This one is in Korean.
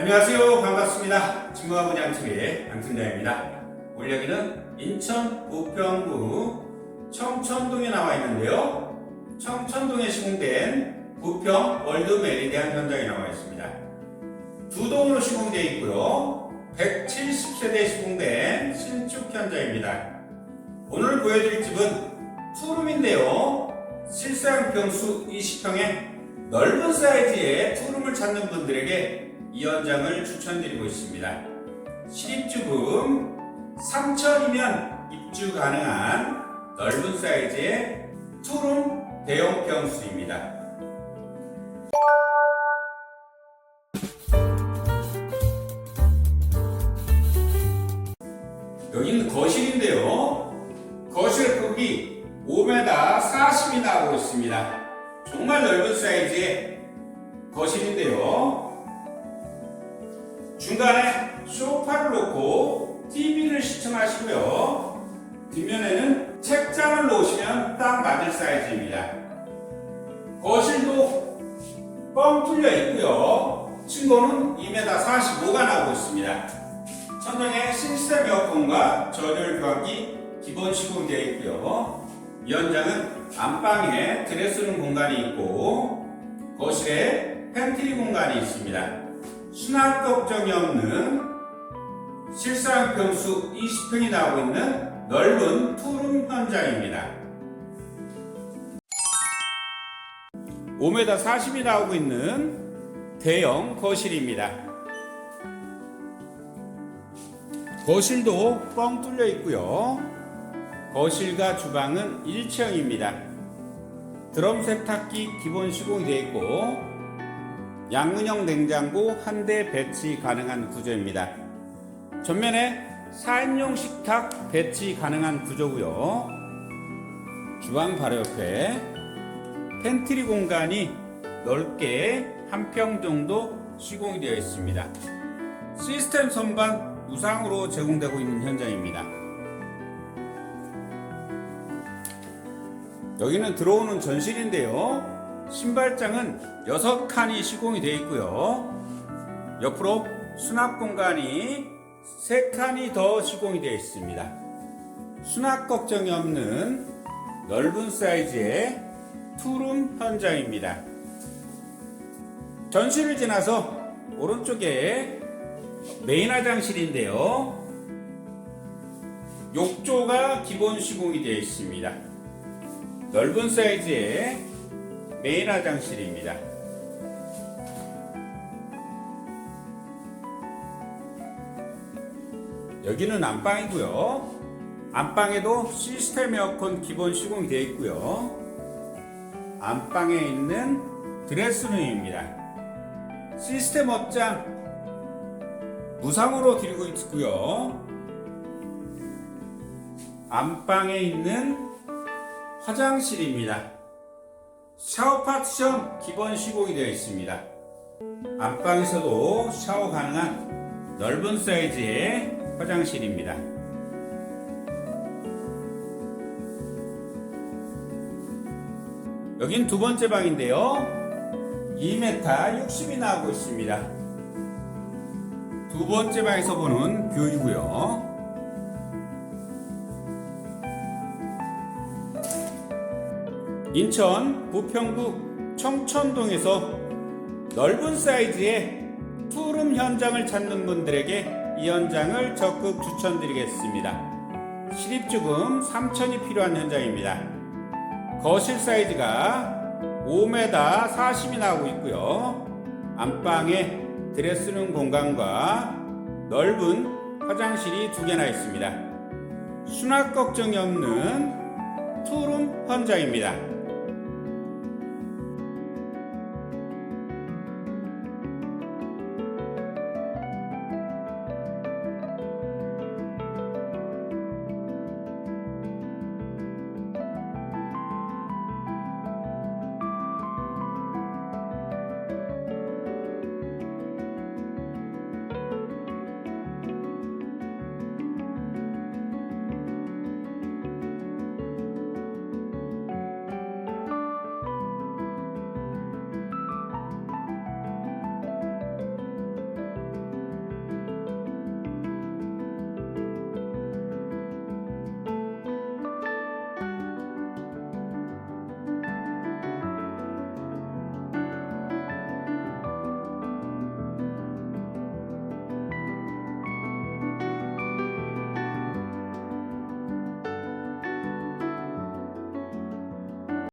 안녕하세요. 반갑습니다. 진무아부장TV의 양팀장입니다. 오늘 여기는 인천 부평구 청천동에 나와 있는데요. 청천동에 시공된 부평 월드 메리디안 현장에 나와 있습니다. 두 동으로 시공되어 있고요. 170세대 시공된 신축 현장입니다. 오늘 보여드릴 집은 투룸인데요. 실사용 평수 20평에 넓은 사이즈의 투룸을 찾는 분들에게 이 현장을 추천드리고 있습니다. 실입주금 3천이면 입주 가능한 넓은 사이즈의 투룸 대형 평수입니다. 여기는 거실인데요. 거실 크기 5m 40이 나오고 있습니다. 정말 넓은 사이즈의 거실인데요. 중간에 소파를 놓고 TV를 시청하시고요. 뒷면에는 책장을 놓으시면 딱 맞을 사이즈입니다. 거실도 뻥 뚫려 있고요. 층고는 2m 45가 나오고 있습니다. 천장에 시스템 에어컨과 저열 교환기 기본 시공되어 있고요. 이 현장은 안방에 드레스룸 공간이 있고 거실에 팬트리 공간이 있습니다. 수납 걱정이 없는 실사용 평수 20평이 나오고 있는 넓은 투룸 현장입니다. 5m 40이 나오고 있는 대형 거실입니다. 거실도 뻥 뚫려 있고요. 거실과 주방은 1층입니다. 드럼 세탁기 기본 시공되어 있고 양문형 냉장고 한 대 배치 가능한 구조입니다. 전면에 4인용 식탁 배치 가능한 구조고요. 주방 바로 옆에 팬트리 공간이 넓게 한 평 정도 시공이 되어 있습니다. 시스템 선반 무상으로 제공되고 있는 현장입니다. 여기는 들어오는 전실인데요. 신발장은 6칸이 시공이 되어 있고요. 옆으로 수납 공간이 3칸이 더 시공이 되어 있습니다. 수납 걱정이 없는 넓은 사이즈의 투룸 현장입니다. 전실을 지나서 오른쪽에 메인 화장실인데요. 욕조가 기본 시공이 되어 있습니다. 넓은 사이즈의 메인 화장실입니다. 여기는 안방이고요. 안방에도 시스템 에어컨 기본 시공이 되어 있고요. 안방에 있는 드레스룸입니다. 시스템 업장 무상으로 드리고 있고요. 안방에 있는 화장실입니다. 샤워 파티션 기본 시공이 되어 있습니다. 안방에서도 샤워 가능한 넓은 사이즈의 화장실입니다. 여긴 두 번째 방인데요. 2m 60이 나오고 있습니다. 두 번째 방에서 보는 뷰이고요. 인천 부평구 청천동에서 넓은 사이즈의 투룸 현장을 찾는 분들에게 이 현장을 적극 추천드리겠습니다. 실입주금 3천이 필요한 현장입니다. 거실 사이즈가 5m 40이 나오고 있고요. 안방에 드레스룸 공간과 넓은 화장실이 두 개나 있습니다. 수납 걱정이 없는 투룸 현장입니다.